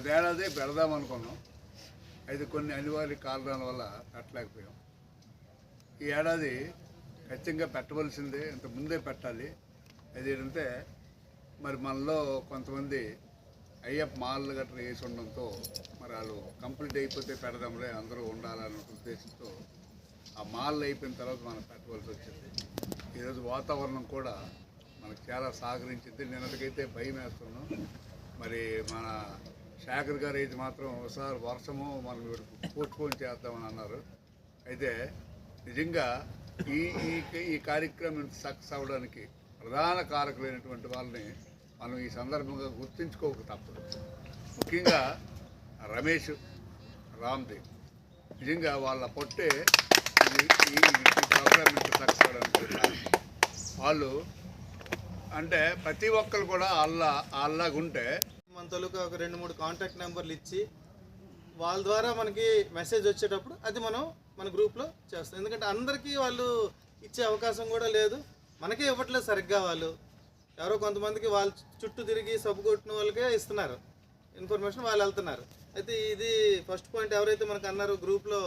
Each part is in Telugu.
గతేడాది పెడదాం అనుకున్నాం. అయితే కొన్ని అనివార్య కారణాల వల్ల పెట్టలేకపోయాం. ఈ ఏడాది ఖచ్చితంగా పెట్టవలసిందే ఇంత ముందే పెట్టాలి. అది ఏంటంటే మరి మనలో కొంతమంది అయ్యప్ప మాలలు గట్రా వేసి ఉండడంతో మరి వాళ్ళు కంప్లీట్ అయిపోతే పెడదాంలే అందరూ ఉండాలనే ఉద్దేశంతో ఆ మాలలు అయిపోయిన తర్వాత మనం పెట్టవలసి వచ్చింది. ఈరోజు వాతావరణం కూడా మనకు చాలా సహకరించింది. నిన్నటికైతే భయం వేస్తున్నాం. మరి మన శేఖర్ గారు అయితే మాత్రం ఒకసారి వర్షము మనం పోస్ట్పోన్ చేద్దామని అన్నారు. అయితే నిజంగా ఈ ఈ ఈ కార్యక్రమం సక్సెస్ అవ్వడానికి ప్రధాన కారకులైనటువంటి వాళ్ళని మనం ఈ సందర్భంగా గుర్తుంచుకోక తప్పదు. ముఖ్యంగా రమేష్ రామ్దేవ్. నిజంగా వాళ్ళ పొట్టే ఈ ప్రోగ్రామ్ సక్సెస్ అవ్వడానికి వాళ్ళు అంటే ప్రతి ఒక్కరు కూడా అల్లా అల్లాగుంటే మన తొలుక ఒక రెండు మూడు కాంటాక్ట్ నెంబర్లు ఇచ్చి వాళ్ళ ద్వారా మనకి మెసేజ్ వచ్చేటప్పుడు అది మనం మన గ్రూప్లో చేస్తాం. ఎందుకంటే అందరికీ వాళ్ళు ఇచ్చే అవకాశం కూడా లేదు. మనకే ఇవ్వట్లేదు సరిగ్గా వాళ్ళు. ఎవరో కొంతమందికి వాళ్ళు చుట్టూ తిరిగి సబ్బు కొట్టిన వాళ్ళకే ఇస్తున్నారు. ఇన్ఫర్మేషన్ వాళ్ళు వెళ్తున్నారు. అయితే ఇది ఫస్ట్ పాయింట్ ఎవరైతే మనకు అన్నారు గ్రూప్లో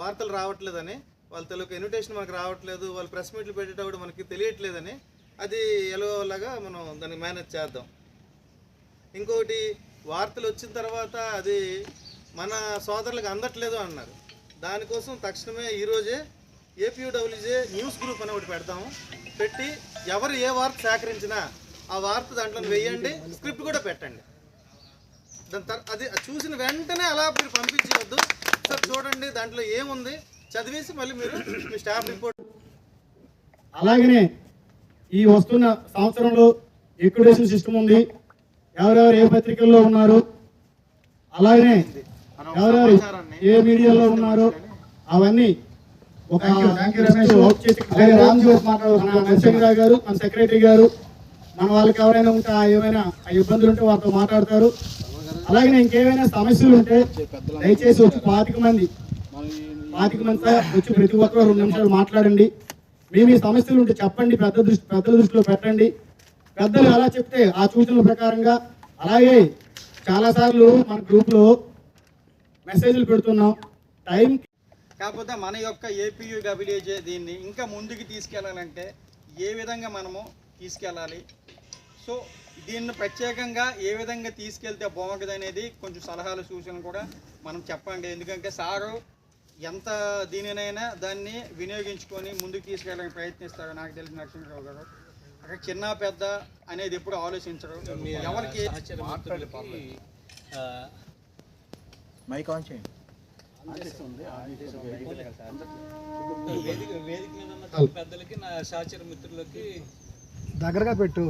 వార్తలు రావట్లేదని వాళ్ళ తెలుగు ఇన్విటేషన్ మనకు రావట్లేదు వాళ్ళు ప్రెస్ మీట్లు పెట్టేటప్పుడు మనకి తెలియట్లేదని అది ఎలాగోలాగా మనం దాన్ని మేనేజ్ చేద్దాం. ఇంకొకటి వార్తలు వచ్చిన తర్వాత అది మన సోదరులకు అందట్లేదు అన్నారు. దానికోసం తక్షణమే ఈరోజే ఏపీయూడబ్ల్యూజే న్యూస్ గ్రూప్ అని ఒకటి పెడతాము. పెట్టి ఎవరు ఏ వార్త సేకరించినా ఆ వార్త దాంట్లో వేయండి స్క్రిప్ట్ కూడా పెట్టండి. దాని తర్వాత అది చూసిన వెంటనే అలా మీరు పంపించవద్దు. సార్ చూడండి దాంట్లో ఏముంది? చదివేసి మళ్ళీ మీరు మీ స్టాఫ్ రిపోర్ట్ అలాగనే ఈ వస్తున్న సంవత్సరంలో లిక్విడేషన్ సిస్టమ్ ఉంది. ఎవరెవరు ఏ పత్రికల్లో ఉన్నారు? అలాగనే ఎవరెవరు ఏ మీడియాలో ఉన్నారు? అవన్నీ ఒక అలాగే నరసింహరావు గారు మన సెక్రటరీ గారు మన వాళ్ళకి ఎవరైనా ఉంటే ఏమైనా ఆ ఇబ్బందులు ఉంటే వాళ్ళతో మాట్లాడతారు. అలాగే ఇంకేమైనా సమస్యలు ఉంటే దయచేసి వచ్చి పాతిక మంది పాతిక మంది వచ్చి ప్రతి ఒక్కరు రెండు నిమిషాలు మాట్లాడండి. మేము ఈ సమస్యలు ఉంటే చెప్పండి పెద్ద దృష్టి పెద్దల దృష్టిలో పెట్టండి. పెద్దలు అలా చెప్తే ఆ సూచనల ప్రకారంగా అలాగే చాలాసార్లు మన గ్రూప్లో మెసేజ్లు పెడుతున్నాం. టైం కాకపోతే మన యొక్క ఏపీయూ డబ్ల్యూజే దీన్ని ఇంకా ముందుకు తీసుకెళ్ళాలంటే ఏ విధంగా మనము తీసుకెళ్ళాలి? సో దీన్ని ప్రత్యేకంగా ఏ విధంగా తీసుకెళ్తే బాగుంటుంది అనేది కొంచెం సలహాలు సూచనలు కూడా మనం చెప్పండి. ఎందుకంటే సారు ఎంత దీనినైనా దాన్ని వినియోగించుకొని ముందుకు తీసుకెళ్ళడానికి ప్రయత్నిస్తారు నాకు తెలిసిన నరసింహరావు గారు. అక్కడ చిన్న పెద్ద అనేది ఎప్పుడు ఆలోచించరు ఎవరికి మైక్ ఆన్ చేయండి. వేదిక వేదిక మీద ఉన్న పెద్దలకి నా సహచర మిత్రులకి దగ్గరగా పెట్టు.